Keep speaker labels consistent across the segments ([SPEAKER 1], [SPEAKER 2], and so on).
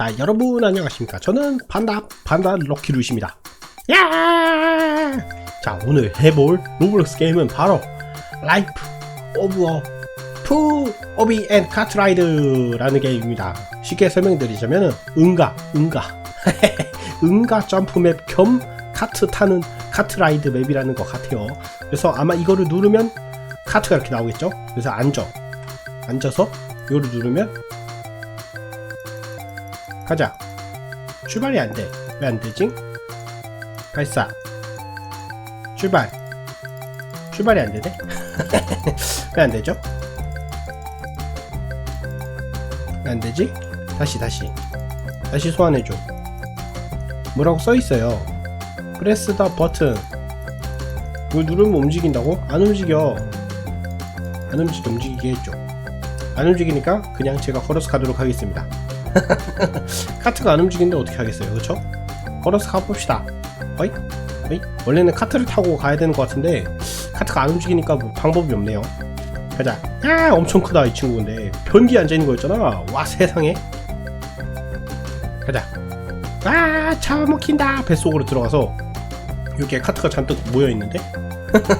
[SPEAKER 1] 자, 여러분 안녕하십니까? 저는 판다 판다 럭키루시입니다. 야! 자, 오늘 해볼 로블록스 게임은 바로 라이프 오브 어푸 오비 앤 카트라이드라는 게임입니다. 쉽게 설명드리자면 응가 응가 응가 점프맵 겸 카트 타는 카트라이드 맵이라는 것 같아요. 그래서 아마 이거를 누르면 카트가 이렇게 나오겠죠? 그래서 앉아 앉아서 이거를 누르면 가자. 출발이 안 돼. 왜 안 되지? 발사. 출발. 출발이 안 되네? 왜 안 되죠? 왜 안 되지? 다시, 다시. 다시 소환해줘. 뭐라고 써있어요. 프레스 더 버튼. 이걸 누르면 움직인다고? 안 움직여. 안 움직여, 움직이게 해줘. 안 움직이니까 그냥 제가 걸어서 가도록 하겠습니다. 카트가 안 움직이는데 어떻게 하겠어요? 그쵸? 걸어서 가봅시다. 어이? 어이? 원래는 카트를 타고 가야 되는 것 같은데 카트가 안 움직이니까 뭐 방법이 없네요. 가자. 야 엄청 크다 이 친구인데 변기에 앉아있는 거였잖아. 와 세상에. 가자. 아 잡아먹힌다. 뱃속으로 들어가서 이렇게 카트가 잔뜩 모여있는데?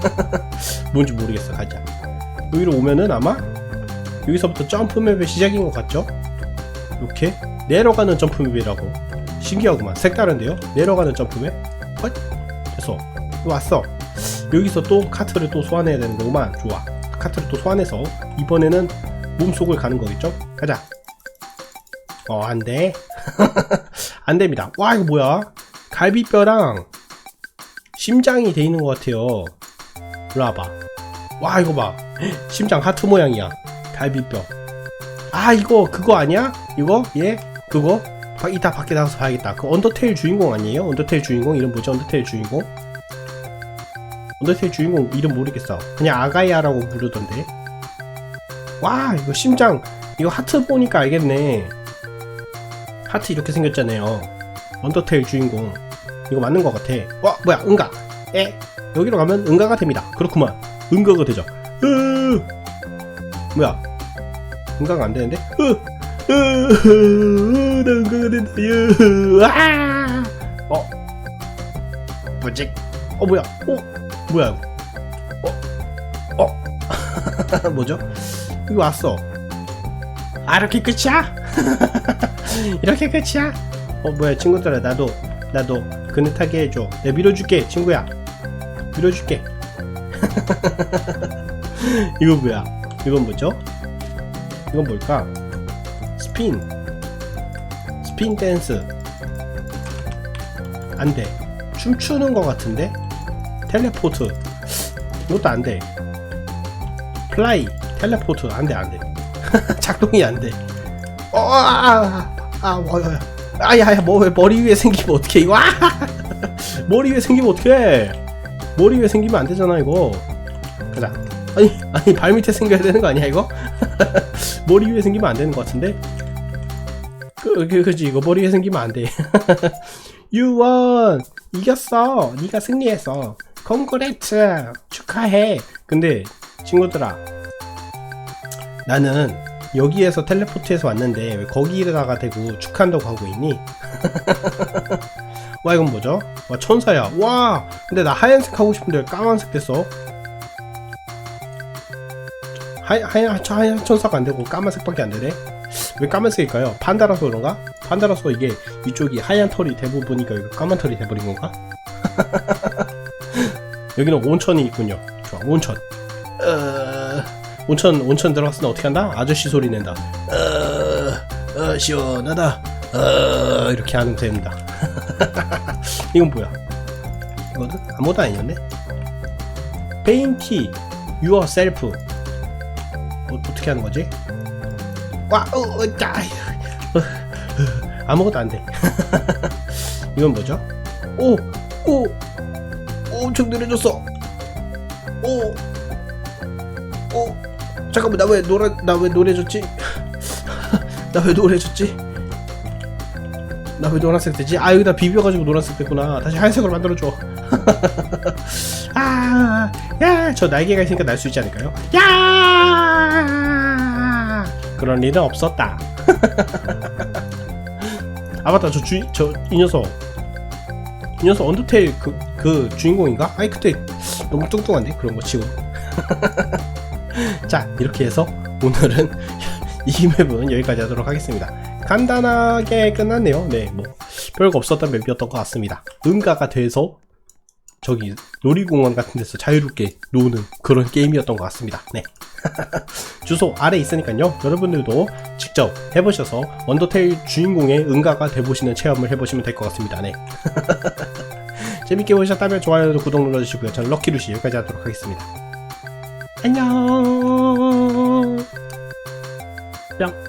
[SPEAKER 1] 뭔지 모르겠어. 가자. 여기로 오면은 아마 여기서부터 점프맵의 시작인 것 같죠? 이렇게 내려가는 점프맵이라고. 신기하구만. 색다른데요? 내려가는 점프맵? 헛 됐어. 왔어. 여기서 또 카트를 또 소환해야 되는 거구만. 좋아. 카트를 또 소환해서 이번에는 몸속을 가는 거겠죠? 가자. 어 안돼. 안됩니다. 와 이거 뭐야? 갈비뼈랑 심장이 돼 있는 것 같아요. 일로 와봐. 와 이거 봐. 심장 하트 모양이야. 갈비뼈 아 이거 그거 아니야? 이거? 얘? 그거? 바, 이따 밖에 나가서 봐야겠다. 그 언더테일 주인공 아니에요? 언더테일 주인공? 이름 뭐지? 언더테일 주인공? 언더테일 주인공 이름 모르겠어. 그냥 아가야라고 부르던데. 와 이거 심장. 이거 하트 보니까 알겠네. 하트 이렇게 생겼잖아요. 언더테일 주인공. 이거 맞는 것 같아. 와 뭐야 응가. 에? 여기로 가면 응가가 됩니다. 그렇구만. 응가가 되죠. 으! 뭐야 응가가 안 되는데? 아! 어, 뭐지? 어 뭐야? 어, 뭐야? 어, 어, 뭐죠? 여기 왔어. 아 이렇게 끝이야? 이렇게 끝이야? 어 뭐야 친구들아 나도 나도 그릇하게 해줘. 내가 밀어줄게 친구야. 밀어줄게. 이거 뭐야? 이건 뭐죠? 이건 뭘까? 스핀. 스핀 댄스. 안돼. 춤추는 것 같은데? 텔레포트. 이것도 안돼. 플라이. 텔레포트. 안돼 안돼. 작동이 안돼. 어아아 뭐야 아야야 뭐왜 머리 위에 생기면 어떡해 이거? 아! 머리 위에 생기면 어떡해? 머리 위에 생기면 안 되잖아 이거. 가자 아니 아니 발 밑에 생겨야 되는 거 아니야 이거 머리 위에 생기면 안 되는 것 같은데? 그, 그, 그지, 이거 머리 위에 생기면 안 돼. 유원! 이겼어! 네가 승리했어. 컨그레츠! 축하해! 근데, 친구들아. 나는 여기에서 텔레포트해서 왔는데 왜 거기다가 대고 축하한다고 하고 있니? 와 이건 뭐죠? 와 천사야 와 근데 나 하얀색 하고 싶은데 왜 까만색 됐어? 하얀, 하얀, 하얀 천사가 안 되고 까만색밖에 안 되네? 왜 까만색일까요? 판다라서 그런가? 판다라서 이게 이쪽이 하얀 털이 대부분이니까 이거 까만 털이 돼버린 건가? 여기는 온천이 있군요. 좋아, 온천. 어, 온천, 온천 들어갔으면 어떻게 한다? 아저씨 소리 낸다. 어, 어, 시원하다. 어, 이렇게 하는 됩니다. 이건 뭐야? 이거는 아무도 아니었네? 페인티, 유어 셀프. 어, 어떻게 하는 거지? 와, 어, 어, 짜, 아무것도 안 돼. 이건 뭐죠? 오, 오, 오, 엄청 느려졌어. 오, 오, 잠깐만, 나 왜 노래, 나 왜 노래졌지? 나 왜 노래졌지? 나 왜 노란색 되지? 아, 여기다 비벼가지고 노란색 됐구나. 다시 하얀색으로 만들어줘. 아, 야, 저 날개가 있으니까 날 수 있지 않을까요? 야! 그런 일은 없었다. 아 맞다 저 주, 저이 녀석 이 녀석 언더테일 그, 그 주인공인가? 아니 그때 너무 뚱뚱한데 그런 거 치고 자 이렇게 해서 오늘은 이 맵은 여기까지 하도록 하겠습니다 간단하게 끝났네요 네 뭐 별거 없었던 맵이었던 것 같습니다 응가가 돼서 저기 놀이공원 같은 데서 자유롭게 노는 그런 게임이었던 것 같습니다. 네. 주소 아래 있으니까요. 여러분들도 직접 해보셔서 언더테일 주인공의 응가가 돼보시는 체험을 해보시면 될 것 같습니다. 네. 재밌게 보셨다면 좋아요 구독 눌러주시고요. 저는 럭키루시 여기까지 하도록 하겠습니다. 안녕! 뿅